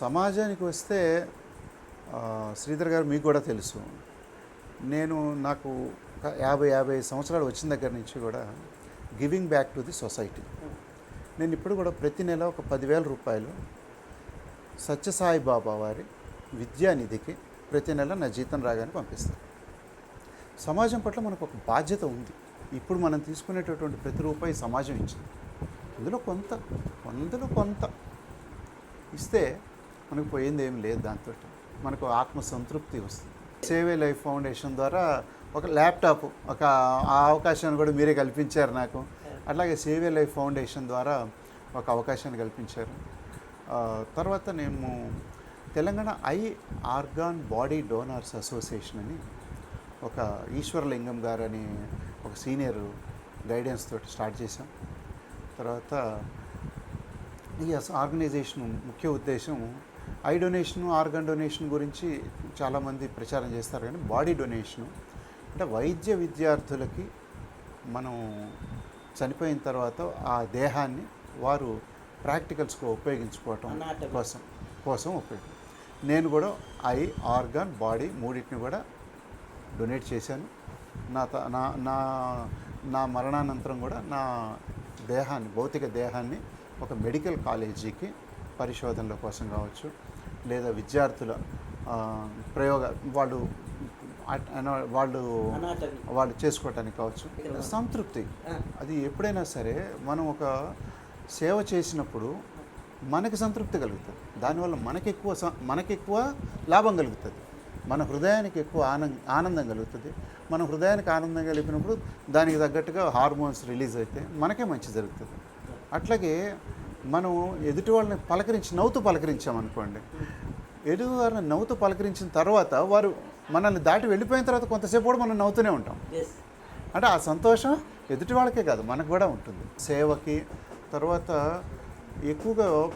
సమాజానికి వస్తే శ్రీధర్ గారు మీకు కూడా తెలుసు. నేను నాకు ఒక యాభై యాభై సంవత్సరాలు వచ్చిన దగ్గర నుంచి కూడా giving back to the society. నేను ఇప్పుడు కూడా ప్రతి నెల ఒక పదివేల రూపాయలు సత్యసాయి బాబా వారి విద్యానిధికి ప్రతి నెల నా జీతం రాగానే పంపిస్తాను. సమాజం పట్ల మనకు ఒక బాధ్యత ఉంది. ఇప్పుడు మనం తీసుకునేటటువంటి ప్రతి రూపాయి సమాజం ఇచ్చింది. అందులో కొంత అందులో కొంత ఇస్తే మనకు పోయింది ఏం లేదు దాంతో. మనకు ఆత్మ సంతృప్తి వస్తుంది. సేవే లైఫ్ ఫౌండేషన్ ద్వారా ఒక ల్యాప్టాప్ ఒక ఆ అవకాశాన్ని కూడా మీరే కల్పించారు నాకు. అట్లాగే సేవే లైఫ్ ఫౌండేషన్ ద్వారా ఒక అవకాశాన్ని కల్పించారు. తర్వాత నేను Telangana eye organ body donors association అని ఒక ఈశ్వరలింగం గారు అని ఒక సీనియర్ గైడెన్స్ తోటి స్టార్ట్ చేశాం. తర్వాత ఈ ఆర్గనైజేషన్ ముఖ్య ఉద్దేశం ఐ డొనేషన్ ఆర్గన్ డొనేషన్ గురించి చాలామంది ప్రచారం చేస్తారు కానీ బాడీ డొనేషన్. అంటే వైద్య విద్యార్థులకి మనం చనిపోయిన తర్వాత ఆ దేహాన్ని వారు ప్రాక్టికల్స్గా ఉపయోగించుకోవటం. కోసం కోసం ఉపయోగం. నేను కూడా ఐ ఆర్గాన్ బాడీ మూడింటిని కూడా డొనేట్ చేశాను. నా త- నా నా నా మరణానంతరం కూడా నా దేహాన్ని భౌతిక దేహాన్ని ఒక మెడికల్ కాలేజీకి పరిశోధనల కోసం కావచ్చు లేదా విద్యార్థుల ప్రయోగ వాళ్ళు వాళ్ళు వాళ్ళు చేసుకోవటానికి కావచ్చు. సంతృప్తి. అది ఎప్పుడైనా సరే మనం ఒక సేవ చేసినప్పుడు మనకి సంతృప్తి కలుగుతుంది. దానివల్ల మనకి ఎక్కువ మనకి ఎక్కువ లాభం కలుగుతుంది. మన హృదయానికి ఎక్కువ ఆనందం ఆనందం కలుగుతుంది. మన హృదయానికి ఆనందం కలిపినప్పుడు దానికి తగ్గట్టుగా హార్మోన్స్ రిలీజ్ అయితే మనకే మంచి జరుగుతుంది. అట్లాగే మనం ఎదుటి వాళ్ళని పలకరించి నవ్వుతూ పలకరించామనుకోండి. ఎదుటి వారిని నవ్వుతూ పలకరించిన తర్వాత వారు మనల్ని దాటి వెళ్ళిపోయిన తర్వాత కొంతసేపు కూడా మనం నవ్వుతూనే ఉంటాం. అంటే ఆ సంతోషం ఎదుటి వాళ్ళకే కాదు మనకు కూడా ఉంటుంది. సేవకి తర్వాత ఎక్కువగా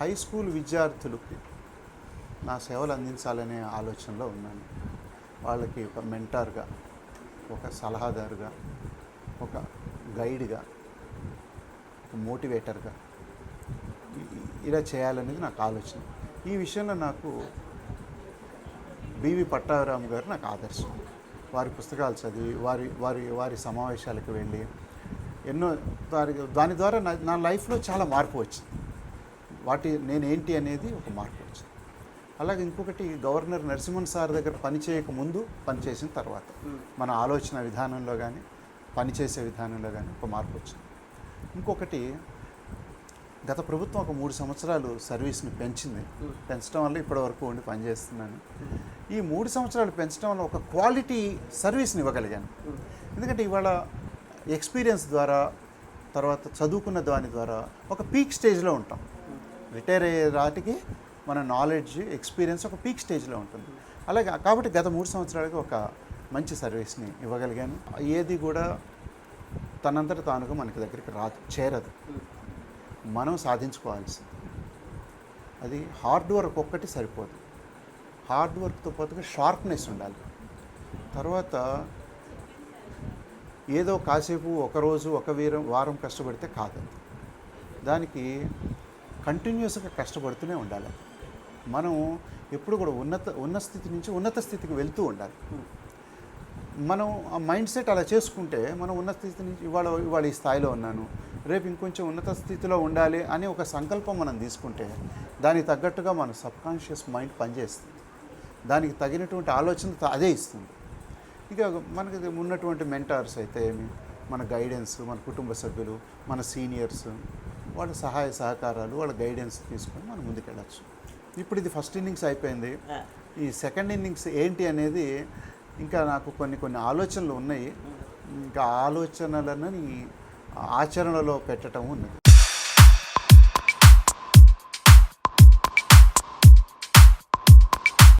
హై స్కూల్ విద్యార్థులకి నా సేవలు అందించాలనే ఆలోచనలో ఉన్నాను. వాళ్ళకి ఒక మెంటార్గా ఒక సలహాదారుగా ఒక గైడ్గా ఒక మోటివేటర్గా ఇలా చేయాలనేది నాకు ఆలోచన. ఈ విషయంలో నాకు బివి పట్టాభిరామ్ గారు నాకు ఆదర్శం. వారి పుస్తకాలు చదివి వారి వారి వారి సమావేశాలకు వెళ్ళి ఎన్నో దాని దాని ద్వారా నా నా లైఫ్లో చాలా మార్పు వచ్చింది. వాటి నేనేంటి అనేది ఒక మార్పు వచ్చింది. అలాగే ఇంకొకటి గవర్నర్ నరసింహన్ సార్ దగ్గర పని చేయక ముందు పని చేసిన తర్వాత మన ఆలోచన విధానంలో కానీ పనిచేసే విధానంలో కానీ ఒక మార్పు వచ్చింది. ఇంకొకటి గత ప్రభుత్వం ఒక మూడు సంవత్సరాలు సర్వీస్ని పెంచింది. పెంచడం వల్ల ఇప్పటి వరకు ఉండి పనిచేస్తున్నాను ఈ మూడు సంవత్సరాలు పెంచడం వల్ల ఒక క్వాలిటీ సర్వీస్ని ఇవ్వగలిగాను. ఎందుకంటే ఇవాళ ఎక్స్పీరియన్స్ ద్వారా తర్వాత చదువుకున్న దాని ద్వారా ఒక పీక్ స్టేజ్లో ఉంటాం. రిటైర్ అయ్యే రాటికి మన నాలెడ్జ్ ఎక్స్పీరియన్స్ ఒక పీక్ స్టేజ్లో ఉంటుంది. అలాగే కాబట్టి గత మూడు సంవత్సరాలకి ఒక మంచి సర్వీస్ని ఇవ్వగలిగాను. ఏది కూడా తనంతట తానుగా మనకి దగ్గరికి రాదు చేరదు. మనం సాధించుకోవాల్సింది. అది హార్డ్ వర్క్ ఒక్కటి సరిపోదు. హార్డ్ వర్క్తో పాటుగా షార్ప్నెస్ ఉండాలి. తర్వాత ఏదో కాసేపు ఒకరోజు ఒక వీరం వారం కష్టపడితే కాదు. దానికి కంటిన్యూస్గా కష్టపడుతూనే ఉండాలి. మనం ఎప్పుడు కూడా ఉన్నత ఉన్న స్థితి నుంచి ఉన్నత స్థితికి వెళ్తూ ఉండాలి. మనం ఆ మైండ్ సెట్ అలా చేసుకుంటే మనం ఉన్నత స్థితి నుంచి ఇవాళ ఇవాళ ఈ స్థాయిలో ఉన్నాను రేపు ఇంకొంచెం ఉన్నత స్థితిలో ఉండాలి అని ఒక సంకల్పం మనం తీసుకుంటే దానికి తగ్గట్టుగా మన సబ్కాన్షియస్ మైండ్ పనిచేస్తుంది. దానికి తగినటువంటి ఆలోచన అదే ఇస్తుంది. ఇక మనకి ఉన్నటువంటి మెంటార్స్ అయితే ఏమి? మన గైడెన్స్ మన కుటుంబ సభ్యులు మన సీనియర్స్ వాళ్ళ సహాయ సహకారాలు వాళ్ళ గైడెన్స్ తీసుకొని మనం ముందుకెళ్ళచ్చు. ఇప్పుడు ఇది ఫస్ట్ ఇన్నింగ్స్ అయిపోయింది. ఈ సెకండ్ ఇన్నింగ్స్ ఏంటి అనేది ఇంకా నాకు కొన్ని కొన్ని ఆలోచనలు ఉన్నాయి. ఇంకా ఆలోచనలను ఆచరణలో పెట్టడం ఉన్నది.